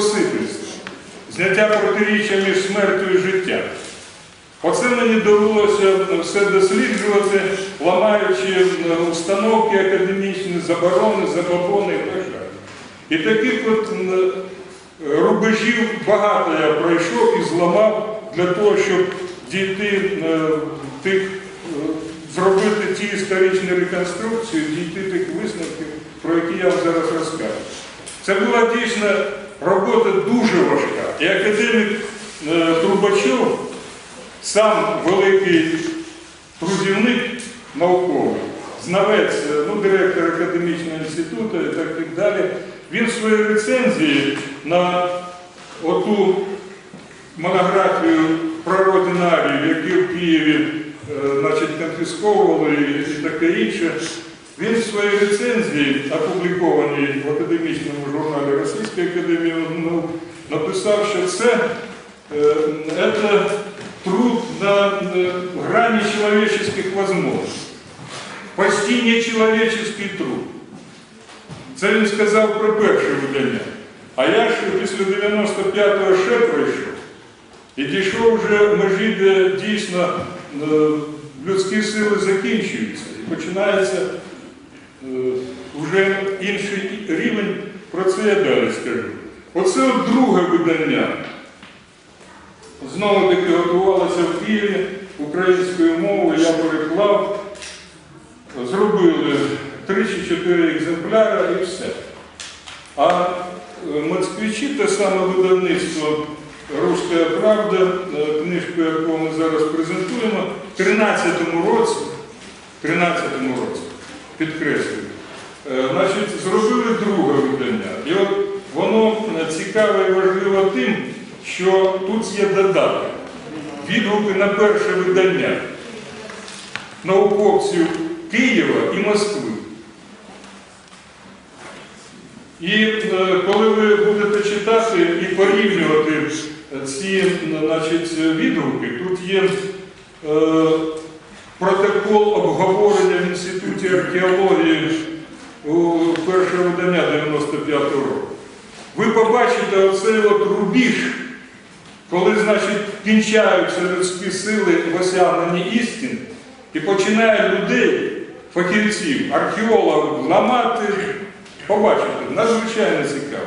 спасительства, зняття протиріччя між смертю і життям. Оце мені довелося все досліджувати, ламаючи е, установки академічні, заборони, забобони і так далі. І таких от рубежів багато я пройшов і зламав для того, щоб дійти е, тих, е, зробити ті історичні реконструкції, дійти тих висновків, про які я вам зараз розкажу. Це була дійсно робота дуже важка. І академік е, Трубачов, сам великий трудівник науковий, знавець, е, ну, директор академічного інституту і так і далі, він в своїй рецензії на оту монографію про родинарію, які в Києві е, значить, конфісковували і, таке інше. Він в своїй рецензії, опублікованій в академічному написав, що це е, это труд на е, грані человеческих возможностей. Почти нечеловеческий труд. Це він сказав про перше видання. А я ж після 95-го ще пройшов. І дійшов вже межі, де дійсно е, людські сили закінчуються. І починається е, вже інший рівень, про це я далі скажу. Оце от друге видання. Знову таки готувалося в Києві українською мовою, я переклав, зробили три чи чотири екземпляри і все. А е, москвичі, те саме видавництво Руська Правда, е, книжку, яку ми зараз презентуємо, в 13-му році, 13-му році, підкреслюю, е, значить, зробили друге видання. І от е, цікаве і важливо тим, що тут є додаток. Відгуки на перше видання науковців Києва і Москви. І е, коли ви будете читати і порівнювати ці значить, відгуки, тут є е, протокол обговорення в Інституті археології у перше видання 95-го року. Ви побачите оцей от рубіж, коли, значить, кінчаються людські сили в осягненні істин, і починає людей, фахівців, археологів ламати, побачите, надзвичайно цікаво.